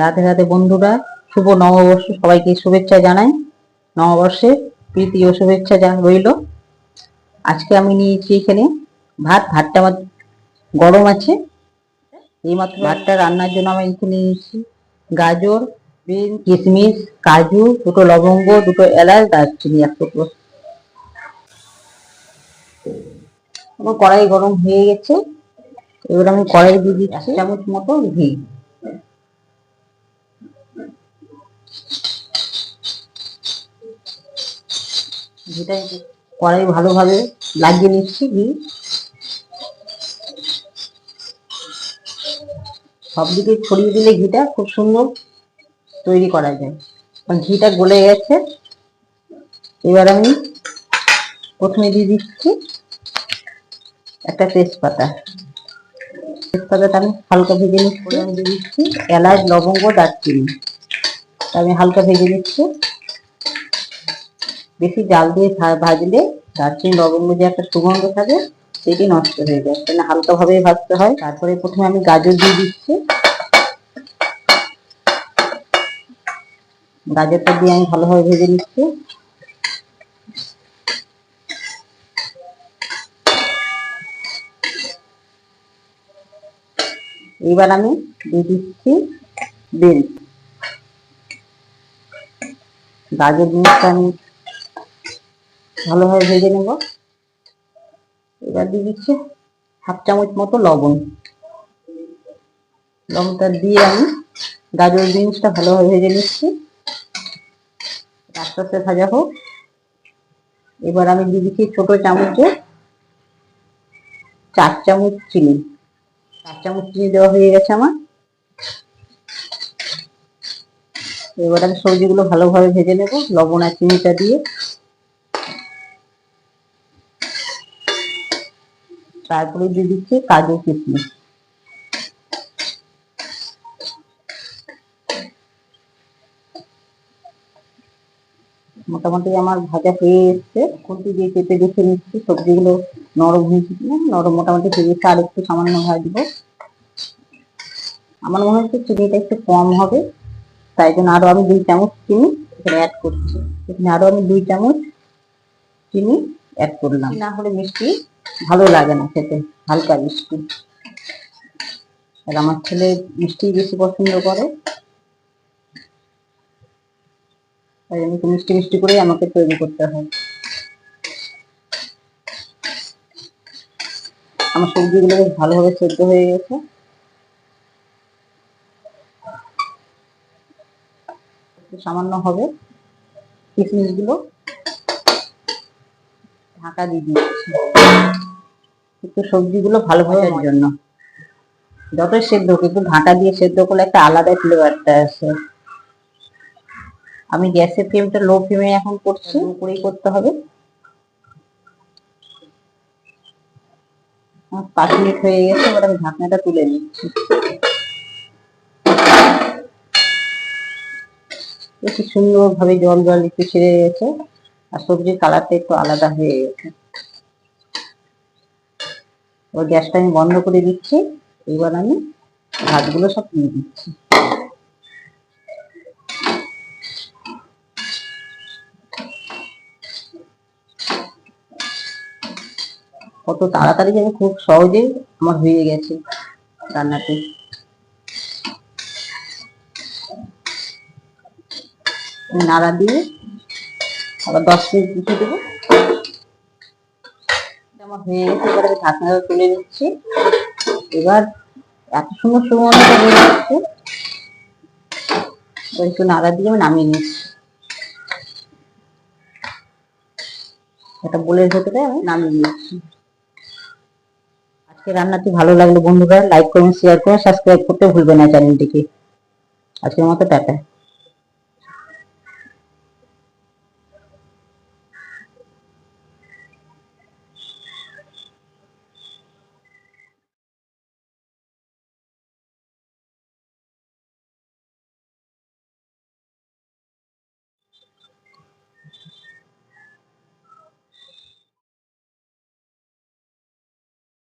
রাধে রাধে বন্ধুরা, শুভ নববর্ষ সবাইকে শুভেচ্ছা জানাই। নববর্ষে প্রীতি ও শুভেচ্ছা যা রইল। আজকে আমি নিয়েছি এখানে ভাত, ভাতটা আমার গরম আছে। এইমাত্র ভাতটা রান্নার জন্য আমি এখানে নিয়েছি গাজর, বিন, কিশমিশ, কাজু, দুটো লবঙ্গ, দুটো এলাচ, দারচিনি এক টুকরো। কড়াই গরম হয়ে গেছে। এবার আমি কড়াই দিয়ে দিচ্ছি। এক চামচ মতো ঘি। ঘিটা কড়াই ভালোভাবে লাগিয়ে নিচ্ছি ঘি। সব দিকে ছড়িয়ে দিলে ঘিটা খুব সুন্দর তৈরি করা যায়। কারণ ঘিটা গলে গেছে। এবার আমি প্রথমে দিয়ে দিচ্ছি একটা তেজপাতা। তেজপাতাটা আমি হালকা ভেজে নিচ্ছি। আমি দিচ্ছি এলাচ, লবঙ্গ, দারচিনি। আমি হালকা ভেজে নিচ্ছি। বেশি জাল দিয়ে ভাজলে দারচিনি, লবঙ্গ যে একটা সুগন্ধ থাকে, সেটি নষ্ট হয়ে যায়। তাহলে হালকা ভাবে ভাজতে হয়। তারপরে প্রথমে আমি গাজর দিয়ে দিচ্ছি। গাজরটা দিয়ে আমি ভালোভাবে ভেজে নিচ্ছি। এবার আমি দিয়ে দিচ্ছি বিন গাজর বিনসটা আমি ভালোভাবে ভেজে নেব। এবার দিয়ে দিচ্ছি হাফ চামচ মতো লবণ। লবণটা দিয়ে আমি গাজর বিনসটা ভালোভাবে ভেজে নিচ্ছি। আস্তে আস্তে ভাজা হোক। এবার আমি দিয়ে দিচ্ছি ছোটো চামচে চার চামচ চিনি। চার চামচ চিনি দেওয়া হয়ে গেছে আমার। এবার আমি সবজিগুলো ভালোভাবে ভেজে নেব, লবণ আর চিনিটা দিয়ে। তারপরে দিয়ে দিচ্ছি কাজু কিশমিশ মোটামুটি আমার ভাজা হয়ে এসছে। খুন্তি দিয়ে চেপে দেখে নিচ্ছি সবজিগুলো। নরম হয়েছে কিনা নরম মোটামুটি গেছে আর একটু সামান্য ভাজবো আমার মনে হচ্ছে চিনিটা একটু কম হবে তাই জন্য আরও আমি দুই চামচ চিনি এখানে অ্যাড করছি। এখানে আরও আমি দুই চামচ চিনি অ্যাড করলাম। না হলে মিষ্টি ভালো লাগে না খেতে হালকা মিষ্টি। আর আমার ছেলে মিষ্টি বেশি পছন্দ করে। তাই জন্য একটু মিষ্টি মিষ্টি করেই আমাকে তৈরি করতে হয়। আমার সবজিগুলো বেশ ভালোভাবে সেদ্ধ হয়ে গেছে। সামান্য হবে। কিশমিশগুলো ঢাকা দিয়ে দিচ্ছি একটু সবজিগুলো ভালো ভাজার জন্য। যতই সেদ্ধ হোক একটু ঢাকা দিয়ে সেদ্ধ করলে একটা আলাদা ফ্লেভারটা আসে। আমি গ্যাসের ফ্লেমটা লো ফ্লেমে এখন করছি। লো করেই করতে হবে। পাঁচ মিনিট হয়ে গেছে, এবার আমি ঢাকনাটা তুলে নিচ্ছি সুন্দর ভাবে জল জল একটু ছেড়ে গেছে, আর সবজির কালারটা একটু আলাদা হয়ে গেছে। এবার গ্যাসটা আমি বন্ধ করে দিচ্ছি, এবার আমি ভাতগুলো সব দিয়ে দিচ্ছি কত তাড়াতাড়ি যেন খুব সহজে আমার হয়ে গেছে রান্নাটি নাড়া দিয়ে আবার দশ মিনিট রেখে দেবো। আমার হয়ে গেছে, এবার আমি ঢাকনাটা তুলে নিচ্ছি। এবার এত সুন্দর সুগন্ধটা একটু নাড়া দিয়ে আমি নামিয়ে নিচ্ছি। একটা বোলের ভেতরে আমি নামিয়ে নিচ্ছি। আজকে রান্নাটি ভালো লাগল বন্ধুরা লাইক করুন শেয়ার করুন সাবস্ক্রাইব করতে ভুলবেন না চ্যানেলটিকে আজকের মতো, টাটা।